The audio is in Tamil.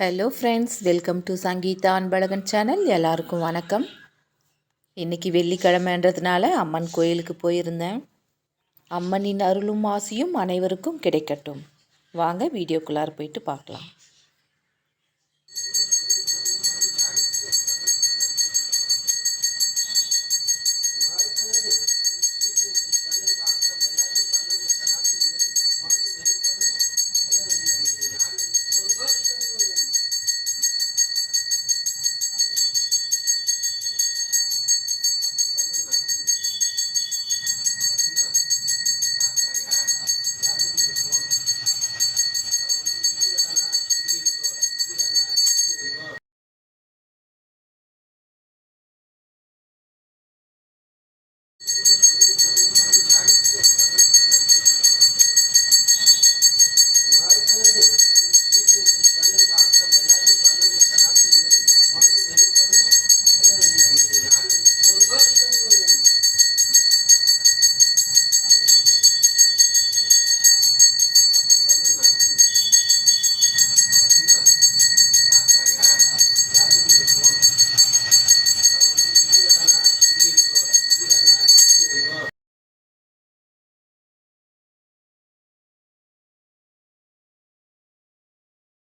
Hello friends welcome to Sangeetha Anbazhagan channel எல்லாருக்கும் வணக்கம். இன்றைக்கி வெள்ளிக்கிழமைன்றதுனால அம்மன் கோயிலுக்கு போயிருந்தேன். அம்மனின் அருளும் ஆசியும் அனைவருக்கும் கிடைக்கட்டும். வாங்க வீடியோக்குள்ளார போயிட்டு பார்க்கலாம்.